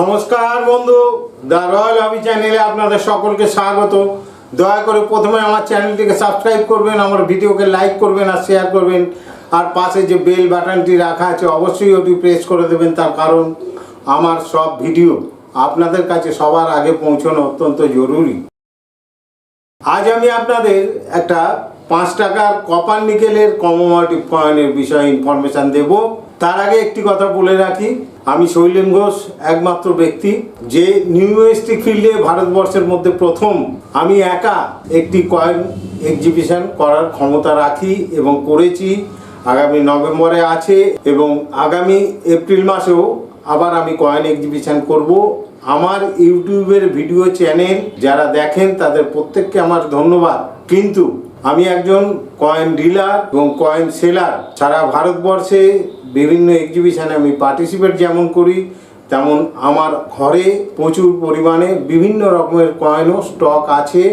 নমস্কার বন্ধু, the royal হবি চ্যানেলে আপনাদের সকলকে স্বাগত। দয়া করে প্রথমে আমার চ্যানেলটিকে সাবস্ক্রাইব করবেন, আমার ভিডিওকে লাইক করবেন আর শেয়ার করবেন। আর পাশে যে বেল বাটনটি রাখা আছে, অবশ্যই ওটি প্রেস করে দেবেন, তার কারণ আমার সব ভিডিও আপনাদের কাছে সবার আগে পৌঁছানো অত্যন্ত জরুরি। আজ আমি আপনাদের একটা পাঁচ টাকার কপার নিকেলের কমোমোটিভ কয়েনের বিষয়ে ইনফরমেশান দেব। তার আগে একটি কথা বলে রাখি আমি শৈলেন ঘোষ, একমাত্র ব্যক্তি, যে নিউমেস্টিক ফিল্ডে ভারতবর্ষের মধ্যে প্রথম। আমি একা একটি কয়েন এক্সিবিশন করার ক্ষমতা রাখি এবং করেছি। আগামী নভেম্বরে আছে এবং আগামী এপ্রিল মাসেও আবার আমি কয়েন এক্সিবিশন করব। আমার ইউটিউবের ভিডিও চ্যানেল, যারা দেখেন তাদের প্রত্যেককে আমার ধন্যবাদ। কিন্তু আমি একজন কয়েন ডিলার এবং কয়েন সেলার। সারা ভারতবর্ষে বিভিন্ন এক্সিবিশানে আমি পার্টিসিপেট যেমন করি, তেমন আমার ঘরে প্রচুর পরিমাণে বিভিন্ন রকমের কয়েনও স্টক আছে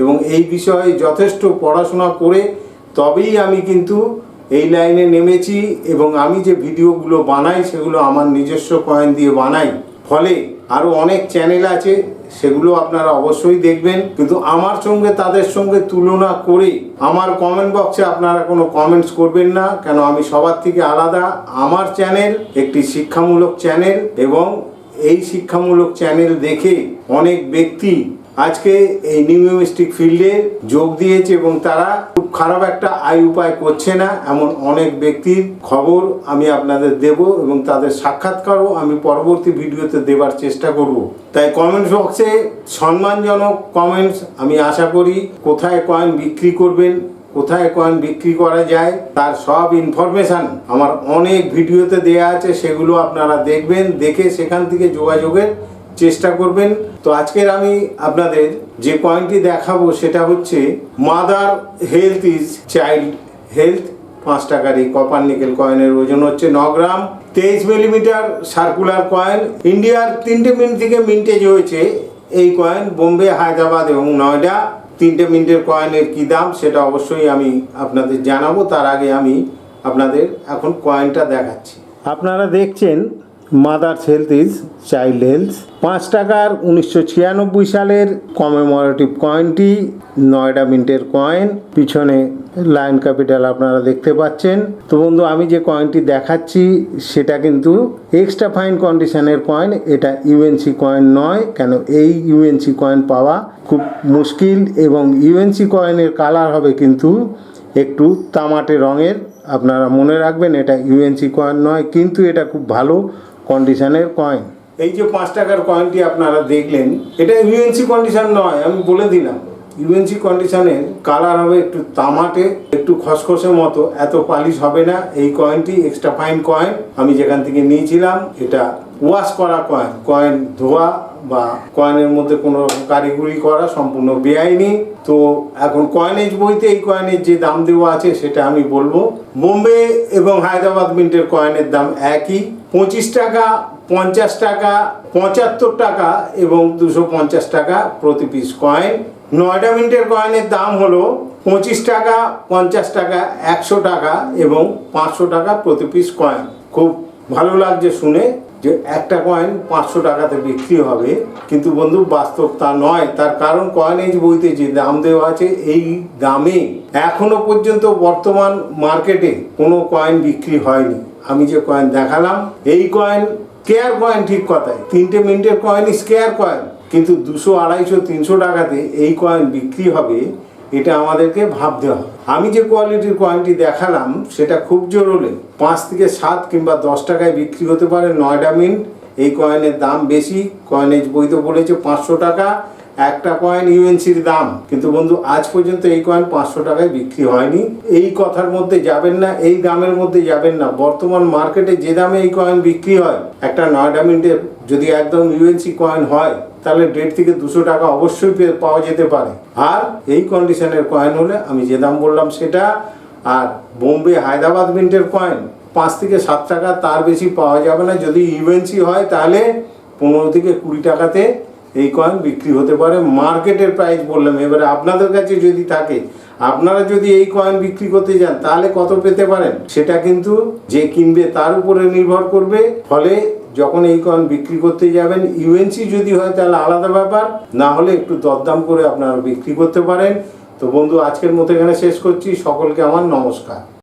এবং এই বিষয়ে যথেষ্ট পড়াশোনা করে তবেই আমি কিন্তু এই লাইনে নেমেছি এবং আমি যে ভিডিওগুলো বানাই, সেগুলো আমার নিজস্ব কয়েন দিয়ে বানাই। ফলে আরও অনেক চ্যানেল আছে, সেগুলো আপনারা অবশ্যই দেখবেন। কিন্তু আমার সঙ্গে, তাদের সঙ্গে তুলনা করে আমার কমেন্ট বক্সে আপনারা কোনো কমেন্টস করবেন না, কেন আমি সবার থেকে আলাদা। আমার চ্যানেল একটি শিক্ষামূলক চ্যানেল এবং এই শিক্ষামূলক চ্যানেল দেখে অনেক ব্যক্তি আজকে এই নিউমিস্টিক ফিল্ডে যোগ দিয়েছে এবং তারা খুব খারাপ একটা আয় উপায় করছে না, এমন অনেক ব্যক্তির খবর আমি আপনাদের দেব এবং তাদের সাক্ষাৎকারও আমি পরবর্তী ভিডিওতে দেবার চেষ্টা করব। তাই কমেন্ট বক্সে সম্মানজনক কমেন্টস আমি আশা করি কোথায় কয়েন বিক্রি করবেন, কোথায় কয়েন বিক্রি করা যায়, তার সব ইনফরমেশান আমার অনেক ভিডিওতে দেয়া আছে, সেগুলো আপনারা দেখবেন, দেখে সেখান থেকে যোগাযোগের চেষ্টা করবেন। তো আজকের আমি আপনাদের যে কয়েনটি দেখাবো সেটা হচ্ছে mother health is child health পাঁচ টাকার এই কপার নিকেল কয়েনের ওজন হচ্ছে ন গ্রাম। তেইশ মিলিমিটার সার্কুলার কয়েন ইন্ডিয়ার তিনটে মিনিট থেকে মিন্টেজ হয়েছে এই কয়েন বোম্বে, হায়দ্রাবাদ এবং নয়ডা। তিনটে মিনিটের কয়েনের কী দাম সেটা অবশ্যই আমি আপনাদের জানাব। তার আগে আমি আপনাদের এখন কয়েনটা দেখাচ্ছি। আপনারা দেখছেন mother's health is child health. পাঁচ টাকার উনিশশো ছিয়ানব্বই সালের কমেমোরেটিভ কয়েনটি নয়ডা মিন্টের কয়েন পিছনে লায়ন ক্যাপিটাল আপনারা দেখতে পাচ্ছেন। তো বন্ধু, আমি যে কয়েনটি দেখাচ্ছি, সেটা কিন্তু এক্সট্রা ফাইন কন্ডিশনের কয়েন এটা ইউএনসি কয়েন নয়, কেন এই ইউএনসি কয়েন পাওয়া খুব মুশকিল এবং ইউএনসি কয়েনের কালার হবে কিন্তু একটু তামাটে রঙের। আপনারা মনে রাখবেন, এটা ইউএনসি কয়েন নয়, কিন্তু এটা খুব ভালো কন্ডিশনের কয়েন এই যে পাঁচ টাকার কয়েনটি আপনারা দেখলেন, এটা ইউএনসি কন্ডিশন নয়, আমি বলে দিলাম। ইউএনসি কন্ডিশনের কালার হবে একটু তামাটে, একটু খসখসে মতো, এত পালিশ হবে না। এই কয়েনটি এক্সট্রা ফাইন কয়েন আমি যেখান থেকে নিয়েছিলাম, এটা ওয়াশ করা কয়েন কয়েন ধোয়া বা কয়েনের মধ্যে কোনো রকম কারিগরি করা সম্পূর্ণ বেআইনি। তো এখন কয়েনেজ বইতে এই কয়েনের যে দাম দেওয়া আছে, সেটা আমি বলব। বোম্বে এবং হায়দ্রাবাদ মিন্টের কয়েনের দাম একই। পঁচিশ টাকা, পঞ্চাশ টাকা, পঁচাত্তর টাকা এবং দুশো পঞ্চাশ টাকা প্রতি পিস কয়েন নয়ডা মিন্টের কয়েনের দাম হলো পঁচিশ টাকা, পঞ্চাশ টাকা, একশো টাকা এবং পাঁচশো টাকা প্রতি পিস কয়েন খুব ভালো লাগছে শুনে যে একটা কয়েন পাঁচশো টাকাতে বিক্রি হবে। কিন্তু বন্ধু, বাস্তব তা নয়। তার কারণ কয়েন কয়েনেজ বইতে যে দাম দেওয়া আছে, এই দামে এখনও পর্যন্ত বর্তমান মার্কেটে কোনো কয়েন বিক্রি হয়নি। আমি যে কয়েন দেখালাম, এই কয়েন কেয়ার কয়েন ঠিক কথায় তিনটে মিনিটের কয়েনই স্কেয়ার কয়েন কিন্তু দুশো, আড়াইশো, তিনশো টাকাতে এই কয়েন বিক্রি হবে, এটা আমাদেরকে ভাবতে হবে। আমি যে কোয়ালিটির কয়েনটি দেখালাম, সেটা খুব জোর হলে পাঁচ থেকে সাত কিংবা দশ টাকায় বিক্রি হতে পারে নয়ডা মিন্ট এই কয়েনের দাম বেশি। কয়েনেজ বইতে বলেছে পাঁচশো টাকা। একটা কয়েন ইউএনসির দাম। কিন্তু বন্ধু, আজ পর্যন্ত এই কয়েন পাঁচশো টাকায় বিক্রি হয়নি। এই কথার মধ্যে যাবেন না, এই দামের মধ্যে যাবেন না। বর্তমান মার্কেটে যে দামে এই কয়েন বিক্রি হয়, একটা নয়ডা মিন্টের যদি একদম ইউএনসি কয়েন হয়, তাহলে দেড় থেকে দুশো টাকা অবশ্যই পাওয়া যেতে পারে। আর এই কন্ডিশনের কয়েন হলে আমি যে দাম বললাম সেটা, আর বোম্বে হায়দ্রাবাদ মিন্টের কয়েন পাঁচ থেকে সাত টাকা, তার বেশি পাওয়া যাবে না। যদি ইউএনসি হয়, তাহলে পনেরো থেকে কুড়ি টাকাতে এই কয়েন বিক্রি হতে পারে। মার্কেটের প্রাইস বললাম, এবারে আপনাদের কাছে যদি থাকে, আপনারা যদি এই কয়েন বিক্রি করতে যান, তাহলে কত পেতে পারেন? সেটা কিন্তু যে কিনবে তার উপরে নির্ভর করবে। ফলে যখন এই কয়েন বিক্রি করতে যাবেন ইউএনসি যদি হয়, তাহলে আলাদা ব্যাপার। না হলে একটু দরদাম করে আপনারা বিক্রি করতে পারেন। তো বন্ধু, আজকের মতো এখানে শেষ করছি। সকলকে আমার নমস্কার।